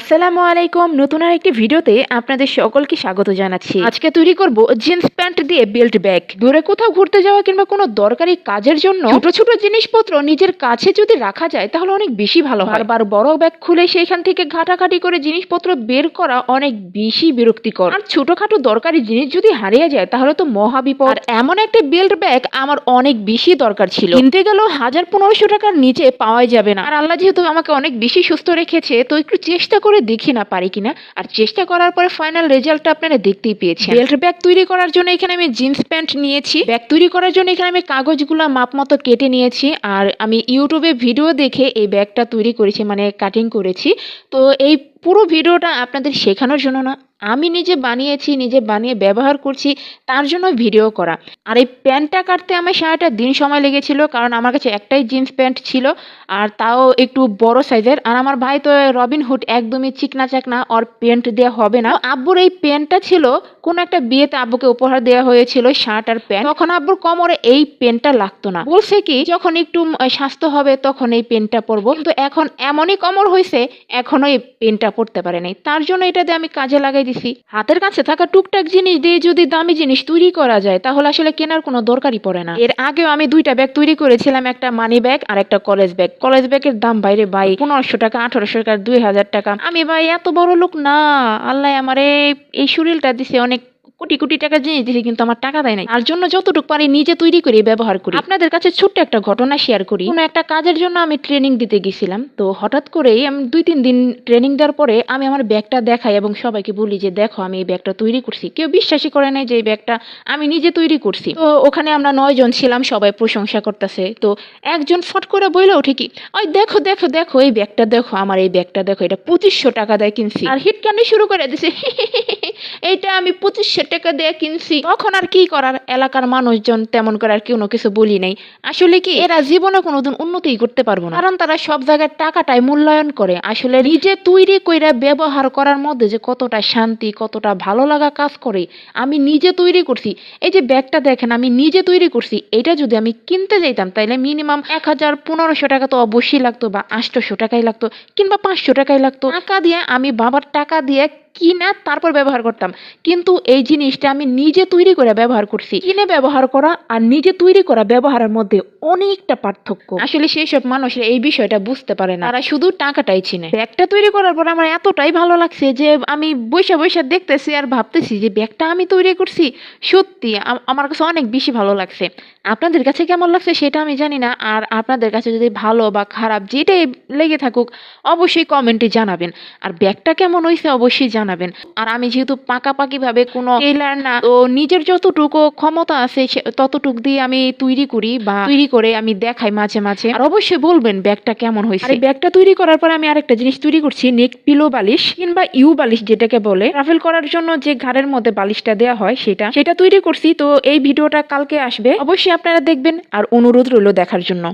আসসালামু আলাইকুম। নতুন আর একটি ভিডিওতে আপনাদের সকলকে স্বাগত জানাচ্ছি। আজকে তৈরি করব জিন্স প্যান্ট দিয়ে বেল্ট ব্যাগ। দূরে কোথাও ঘুরতে যাওয়া কিংবা কোনো দরকারি কাজের জন্য ছোট ছোট জিনিসপত্র নিজের কাছে যদি রাখা যায়, তাহলে অনেক বেশি ভালো হয়। বারবার বড় ব্যাগ খুলে সেইখান থেকে ঘাটাঘাটি করে জিনিসপত্র বের করা অনেক বেশি বিরক্তিকর। আর ছোটখাটো দরকারি জিনিস যদি হারিয়ে যায়, তাহলে তো মহা বিপদ। আর এমন একটা বেল্ট ব্যাগ আমার অনেক বেশি দরকার ছিল। কিনতে গেলেও হাজার পনেরোশো টাকার নিচে পাওয়াই যাবে না। আর আল্লাহ যেহেতু আমাকে অনেক বেশি সুস্থ রেখেছে, তো একটু চেষ্টা করে দেখি না পারি কিনা। আর চেষ্টা করার পরে ফাইনাল রেজাল্টটা আপনারা দেখতেই পেয়েছেন। বেল্ট ব্যাগ তৈরি করার জন্য এখানে আমি জিন্স প্যান্ট নিয়েছি। ব্যাগ তৈরি করার জন্য এখানে আমি কাগজগুলো মাপ মতো কেটে নিয়েছি। আর আমি ইউটিউবে ভিডিও দেখে এই ব্যাগটা তৈরি করেছি মানে কাটিং করেছি। তো এই পুরো ভিডিওটা আপনাদের শেখানোর জন্য না, আমি নিজে বানিয়েছি, নিজে বানিয়ে ব্যবহার করছি, তার জন্য ভিডিও করা। আর এই প্যান্টটা কাটতে আমার সারাটা দিন সময় লেগেছিল, কারণ আমার কাছে একটাই জিন্স প্যান্ট ছিল, আর তাও একটু বড় সাইজের। আর আমার ভাই তো রবিনহুড একদমই চিকনা চাকনা ওর প্যান্ট দেওয়া হবে না। আব্বুর এই প্যান্টটা ছিল কোন একটা বিয়েতে আব্বুকে উপহার দেওয়া হয়েছিল শার্ট আর প্যান্ট। তখন আব্বুর কোমরে এই পেনটা লাগতো না। বলছে কি, যখন একটু স্বাস্থ্য হবে তখন এই পেনটা পরবো। কিন্তু এখন এমনই কমর হয়েছে এখনও এই পেনটা পরতে পারে নাই। তার জন্য এটা দিয়ে আমি কাজে লাগাই দিছি। হাতের কাছে থাকা টুকটাক জিনিস দিয়ে যদি দামি জিনিস তৈরি করা যায়, তাহলে আসলে কেনার কোনো দরকারই পড়ে না। এর আগেও আমি দুইটা ব্যাগ তৈরি করেছিলাম, একটা মানি ব্যাগ আর একটা কলেজ ব্যাগ কলেজ ব্যাগের দাম বাইরে ভাই, পনেরোশো টাকা, আঠারোশো টাকা, দুই হাজার টাকা। আমি ভাই, এত বড় লোক না, আল্লাহ আমারে এই শরীরটা দিছে অনেক কোটি কোটি টাকা জিনিস দিছে কিন্তু আমার টাকা দেয় নাই। তার জন্য যতটুকু পারি নিজে তৈরি করে ব্যবহার করি। আপনাদের কাছে ছোট্ট একটা ঘটনা শেয়ার করি। কোনো একটা কাজের জন্য আমি ট্রেনিং দিতে গেছিলাম। তো হঠাৎ করেই আমি দুই তিন দিন ট্রেনিং দেওয়ার পরে আমি আমার ব্যাগটা দেখাই এবং সবাইকে বলি যে, দেখো, আমি এই ব্যাগটা তৈরি করছি। কেউ বিশ্বাসই করে নাই যে, এই ব্যাগটা আমি নিজে তৈরি করছি। তো ওখানে আমরা নয় জন ছিলাম, সবাই প্রশংসা করতেছে। তো একজন ফট করে বইলে ওঠে কি, ওই দেখো দেখো দেখো, এই ব্যাগটা দেখো, আমার এই ব্যাগটা দেখো, এটা পঁচিশশো টাকা দেয় কিনছি। আর হিট কান্ডি শুরু করে দিছে। এইটা আমি পঁচিশশো টাকা দিয়ে কিনছি। তখন আর কি করার? এলাকার মানুষজন তেমন করে আর কোনো কিছু বলি নাই। আসলে কি, এরা জীবনে কোনোদিন উন্নতি করতে পারব না। কারণ তারা সব জায়গায় টাকাটাই মূল্যায়ন করে। আসলে নিজে তৈরি কইরা ব্যবহার করার মধ্যে যে কতটা শান্তি, কতটা ভালো লাগা কাজ করে, আমি নিজে তৈরি করছি। এই যে ব্যাগটা দেখেন, আমি নিজে তৈরি করছি। এটা যদি আমি কিনতে যাইতাম, তাইলে মিনিমাম এক হাজার পনেরোশো টাকা তো অবশ্যই লাগতো বা আটশোশো টাকাই লাগতো কিংবা পাঁচশো টাকাই লাগতো। টাকা দিয়ে আমি বাবার টাকা দিয়ে কিনা তারপর ব্যবহার করতাম। কিন্তু এই জিনিসটা আমি নিজে তৈরি করে ব্যবহার করছি। কিনে ব্যবহার করা আর নিজে তৈরি করা ব্যবহারের মধ্যে অনেকটা পার্থক্য। আসলে সেই সব মানুষরা এই বিষয়টা বুঝতে পারে না। তারা শুধু টাকাটাই চিনে। ব্যাগটা তৈরি করার পর আমার এতটাই ভালো লাগছে যে আমি বৈশা বৈশা দেখতেছি আর ভাবতেছি যে ব্যাগটা আমি তৈরি করছি, সত্যি আমার কাছে অনেক বেশি ভালো লাগছে। আপনাদের কাছে কেমন লাগছে সেটা আমি জানি না। আর আপনাদের কাছে যদি ভালো বা খারাপ যেটাই লেগে থাকুক, অবশ্যই কমেন্টে জানাবেন। আর ব্যাগটা কেমন হয়েছে অবশ্যই জানাবেন। আর আমি যেহেতু পাকাপাকিভাবে কোনো টেলার না, তো নিজের যতটুকু ক্ষমতা আছে ততটুক দিয়ে আমি তৈরি করি বা তৈরি করে আমি দেখাই মাঝে মাঝে। আর অবশ্যই বলবেন ব্যাগটা কেমন হয়েছে। ব্যাগটা তৈরি করার পর আমি আরেকটা জিনিস তৈরি করছি, নেক পিলো বালিশ কিংবা ইউ বালিশ যেটাকে বলে। ট্রাভেল করার জন্য যে ঘাড়ের মধ্যে বালিশটা দেওয়া হয় সেটা সেটা তৈরি করছি। তো এই ভিডিওটা কালকে আসবে। অবশ্যই আপনারা দেখবেন। আর অনুরোধ রইল দেখার জন্য।